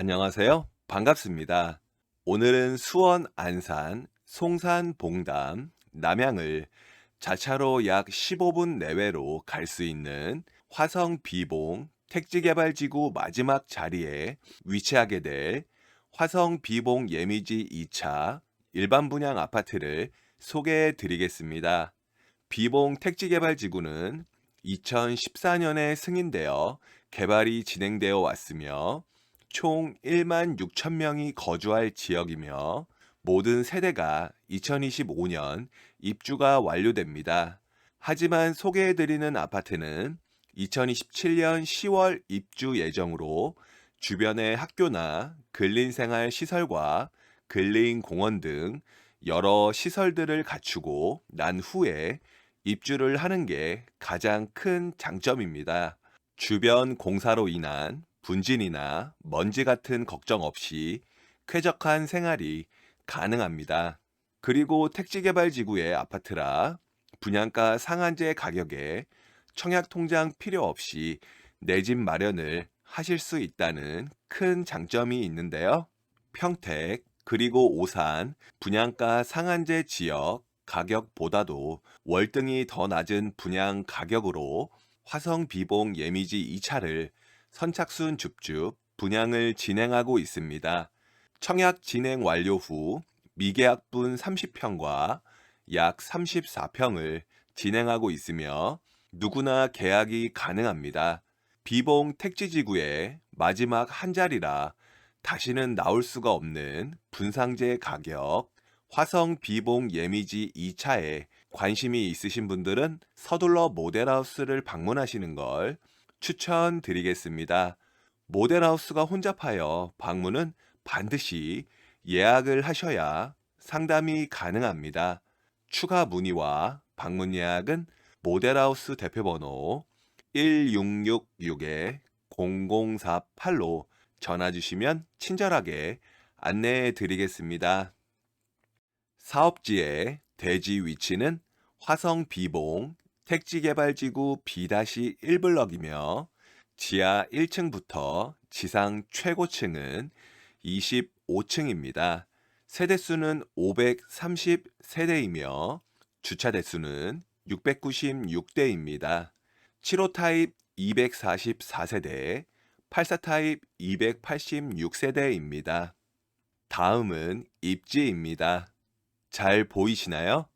안녕하세요. 반갑습니다. 오늘은 수원 안산, 송산 봉담, 남양을 자차로 약 15분 내외로 갈 수 있는 화성 비봉 택지개발지구 마지막 자리에 위치하게 될 화성 비봉 예미지 2차 일반 분양 아파트를 소개해 드리겠습니다. 비봉 택지개발지구는 2014년에 승인되어 개발이 진행되어 왔으며 총 1만 6천 명이 거주할 지역이며 모든 세대가 2025년 입주가 완료됩니다. 하지만 소개해드리는 아파트는 2027년 10월 입주 예정으로 주변의 학교나 근린생활 시설과 근린 공원 등 여러 시설들을 갖추고 난 후에 입주를 하는 게 가장 큰 장점입니다. 주변 공사로 인한 분진이나 먼지 같은 걱정 없이 쾌적한 생활이 가능합니다. 그리고 택지개발 지구의 아파트라 분양가 상한제 가격에 청약 통장 필요 없이 내 집 마련을 하실 수 있다는 큰 장점이 있는데요. 평택 그리고 오산 분양가 상한제 지역 가격보다도 월등히 더 낮은 분양 가격으로 화성 비봉 예미지 2차를 선착순 줍줍 분양을 진행하고 있습니다. 청약 진행 완료 후 미계약분 30평과 약 34평을 진행하고 있으며 누구나 계약이 가능합니다. 비봉 택지지구의 마지막 한 자리라 다시는 나올 수가 없는 분상제 가격 화성 비봉 예미지 2차에 관심이 있으신 분들은 서둘러 모델하우스를 방문하시는 걸 추천드리겠습니다. 모델하우스가 혼잡하여 방문은 반드시 예약을 하셔야 상담이 가능합니다. 추가 문의와 방문 예약은 모델하우스 대표번호 1666-0048로 전화 주시면 친절하게 안내해 드리겠습니다. 사업지의 대지 위치는 화성 비봉 택지개발지구 B-1블럭이며 지하 1층부터 지상 최고층은 25층입니다. 세대수는 530세대이며 주차 대수는 696대입니다. 7호 타입 244세대, 84 타입 286세대입니다. 다음은 입지입니다. 잘 보이시나요?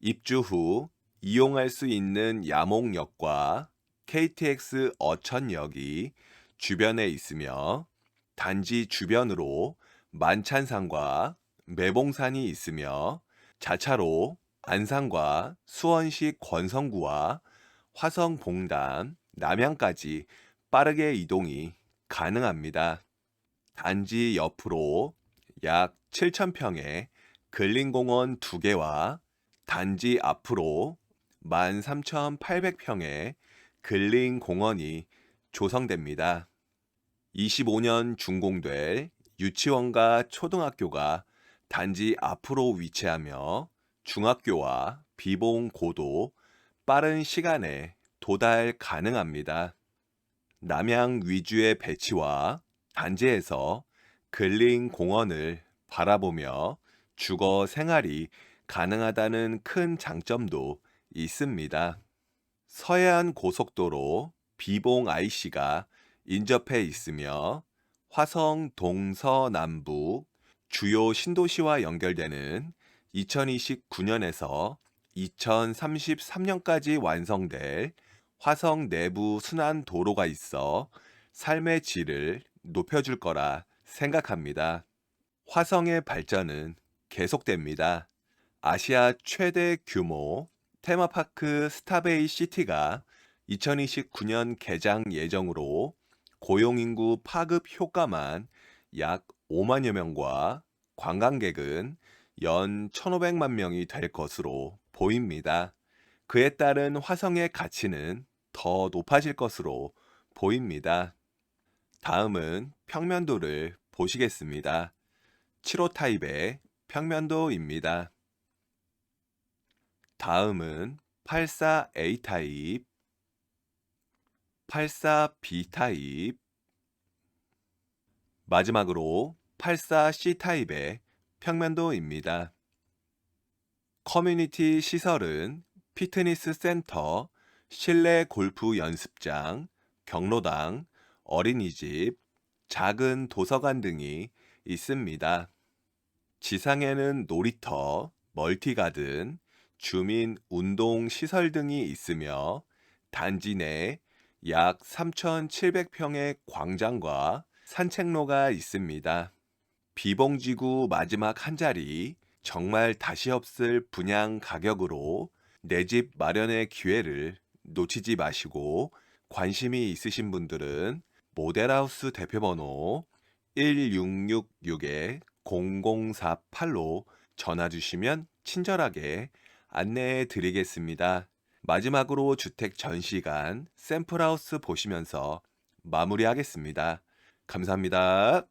입주 후 이용할 수 있는 야목역과 KTX 어천역이 주변에 있으며 단지 주변으로 만찬산과 매봉산이 있으며 자차로 안산과 수원시 권성구와 화성 봉담, 남양까지 빠르게 이동이 가능합니다. 단지 옆으로 약 7,000평의 근린공원 2개와 단지 앞으로 13,800평의 근린 공원이 조성됩니다. 25년 준공될 유치원과 초등학교가 단지 앞으로 위치하며 중학교와 비봉 고도 빠른 시간에 도달 가능합니다. 남양 위주의 배치와 단지에서 근린 공원을 바라보며 주거 생활이 가능하다는 큰 장점도 있습니다. 서해안 고속도로 비봉 IC가 인접해 있으며 화성 동서남북 주요 신도시와 연결되는 2029년에서 2033년까지 완성될 화성 내부 순환 도로가 있어 삶의 질을 높여줄 거라 생각합니다. 화성의 발전은 계속됩니다. 아시아 최대 규모 테마파크 스타베이 시티가 2029년 개장 예정으로 고용인구 파급 효과만 약 5만여 명과 관광객은 연 1,500만 명이 될 것으로 보입니다. 그에 따른 화성의 가치는 더 높아질 것으로 보입니다. 다음은 평면도를 보시겠습니다. 7호 타입의 평면도입니다. 다음은 84A 타입, 84B 타입, 마지막으로 84C 타입의 평면도입니다. 커뮤니티 시설은 피트니스 센터, 실내 골프 연습장, 경로당, 어린이집, 작은 도서관 등이 있습니다. 지상에는 놀이터, 멀티가든, 주민 운동 시설 등이 있으며 단지 내 약 3,700평의 광장과 산책로가 있습니다. 비봉지구 마지막 한 자리 정말 다시 없을 분양 가격으로 내 집 마련의 기회를 놓치지 마시고 관심이 있으신 분들은 모델하우스 대표번호 1666-0048로 전화 주시면 친절하게 안내해 드리겠습니다. 마지막으로 주택 전시관 샘플하우스 보시면서 마무리하겠습니다. 감사합니다.